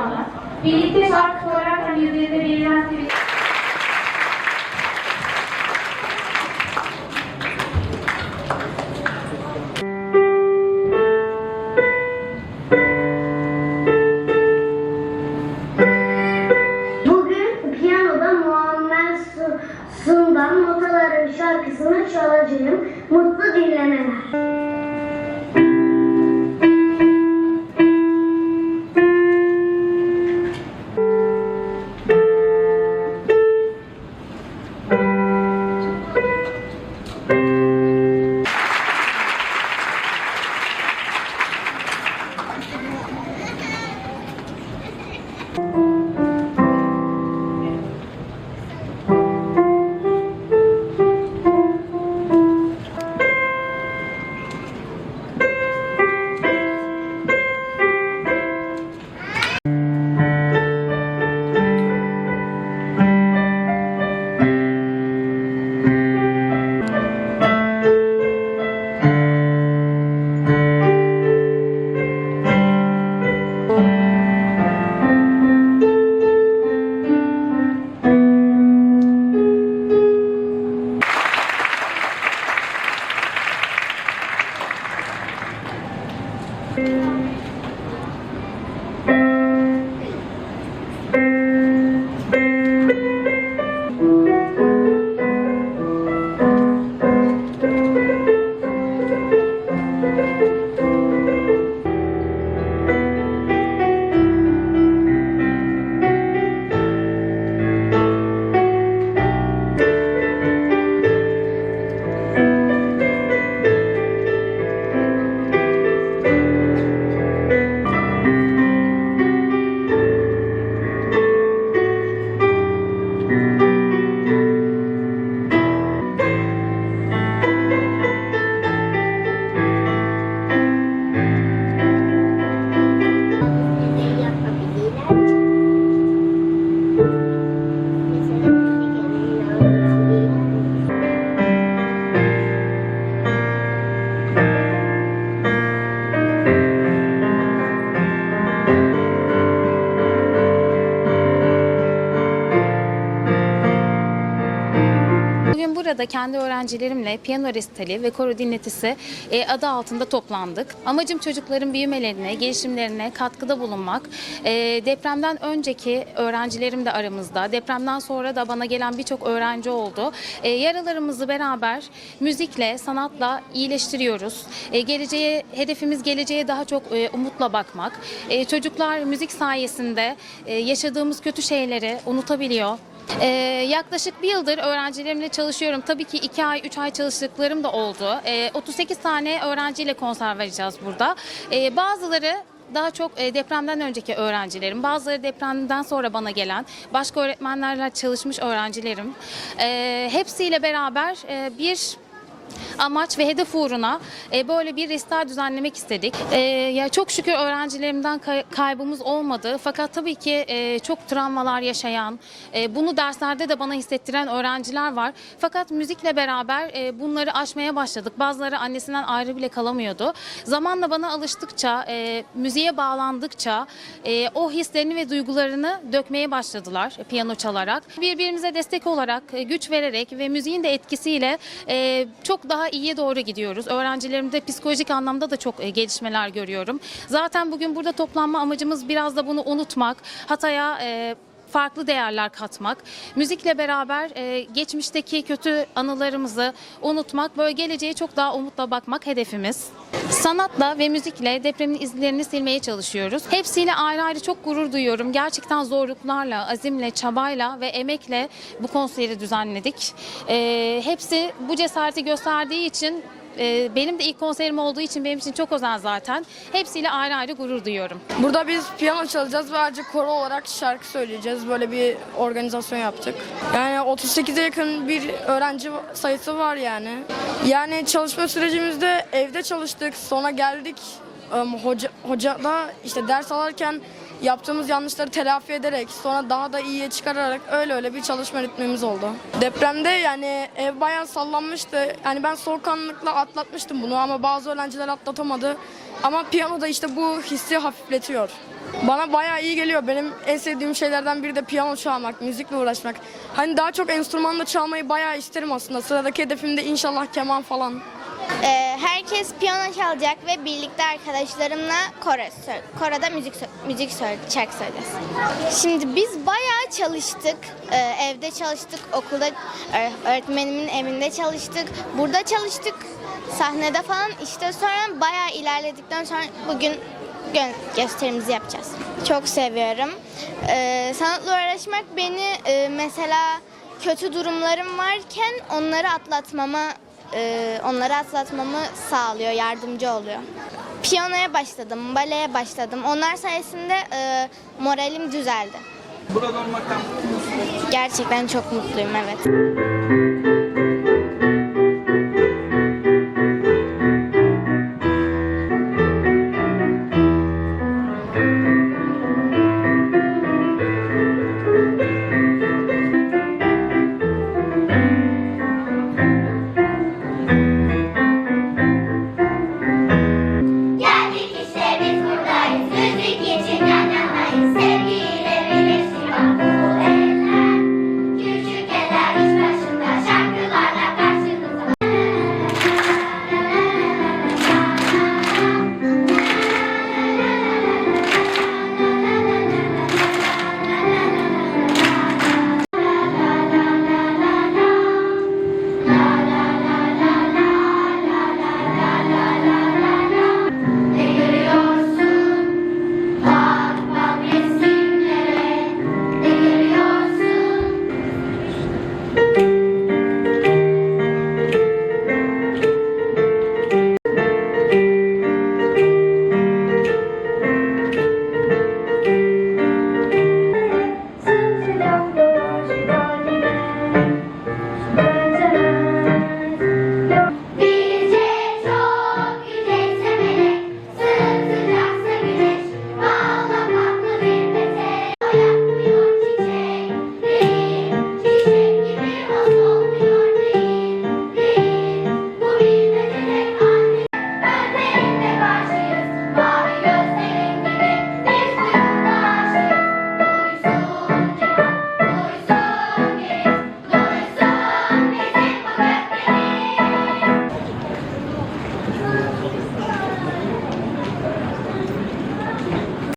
zamanı. Birlikte şarkı söylerken yüzlerinde belirlen sevinç Bugün burada kendi öğrencilerimle piyano resitali ve koro dinletisi e, adı altında toplandık. Amacım çocukların büyümelerine, gelişimlerine katkıda bulunmak. E, depremden önceki öğrencilerim de aramızda. Depremden sonra da bana gelen birçok öğrenci oldu. E, yaralarımızı beraber müzikle, sanatla iyileştiriyoruz. E, geleceğe, hedefimiz geleceğe daha çok e, umutla bakmak. E, çocuklar müzik sayesinde e, yaşadığımız kötü şeyleri unutabiliyor. Ee, yaklaşık bir yıldır öğrencilerimle çalışıyorum. Tabii ki iki ay, üç ay çalıştıklarım da oldu. Ee, 38 tane öğrenciyle konser vereceğiz burada. Ee, bazıları daha çok e, depremden önceki öğrencilerim, bazıları depremden sonra bana gelen, başka öğretmenlerle çalışmış öğrencilerim. Ee, hepsiyle beraber e, bir amaç ve hedef uğruna e, böyle bir resital düzenlemek istedik. E, ya çok şükür öğrencilerimden kay- kaybımız olmadı. Fakat tabii ki e, çok travmalar yaşayan, bunu derslerde de bana hissettiren öğrenciler var. Fakat müzikle beraber bunları aşmaya başladık. Bazıları annesinden ayrı bile kalamıyordu. Zamanla bana alıştıkça, müziğe bağlandıkça o hislerini ve duygularını dökmeye başladılar e, piyano çalarak. Birbirimize destek olarak, güç vererek ve müziğin de etkisiyle çok daha iyiye doğru gidiyoruz. Öğrencilerimde psikolojik anlamda da çok e, gelişmeler görüyorum. Zaten bugün burada toplanma amacımız biraz da bunu unutmak, Hatay'a e, farklı değerler katmak, müzikle beraber e, geçmişteki kötü anılarımızı unutmak, böyle geleceğe çok daha umutla bakmak hedefimiz. Sanatla ve müzikle depremin izlerini silmeye çalışıyoruz. Hepsiyle ayrı ayrı çok gurur duyuyorum. Gerçekten zorluklarla, azimle, çabayla ve emekle bu konseri düzenledik. E, hepsi bu cesareti gösterdiği için e, benim de ilk konserim olduğu için benim için çok özel zaten. Hepsiyle ayrı ayrı gurur duyuyorum. Burada biz piyano çalacağız ve ayrıca koro olarak şarkı söyleyeceğiz. Böyle bir organizasyon yaptık. Yani 38'e yakın bir öğrenci sayısı var yani. Yani çalışma sürecimizde evde çalıştık. Sonra geldik hoca, hoca da işte ders alırken yaptığımız yanlışları telafi ederek sonra daha da iyiye çıkararak öyle öyle bir çalışma ritmimiz oldu. Depremde yani ev bayağı sallanmıştı. Yani ben soğukkanlılıkla atlatmıştım bunu ama bazı öğrenciler atlatamadı. Ama piyano da işte bu hissi hafifletiyor. Bana bayağı iyi geliyor. Benim en sevdiğim şeylerden biri de piyano çalmak, müzikle uğraşmak. Hani daha çok enstrümanla çalmayı bayağı isterim aslında. Sıradaki hedefim de inşallah keman falan. Ee, herkes piyano çalacak ve birlikte arkadaşlarımla koro, sö- koroda müzik müzik söyle, şarkı söyleyeceğiz. Şimdi biz bayağı çalıştık. Ee, evde çalıştık, okulda öğ- öğretmenimin evinde çalıştık. Burada çalıştık. Sahnede falan işte sonra bayağı ilerledikten sonra bugün gö- gösterimizi yapacağız. Çok seviyorum. Ee, sanatla uğraşmak beni e, mesela kötü durumlarım varken onları atlatmama e, onları atlatmamı sağlıyor, yardımcı oluyor. Piyanoya başladım, baleye başladım. Onlar sayesinde e, moralim düzeldi. Burada olmaktan? Gerçekten çok mutluyum, evet.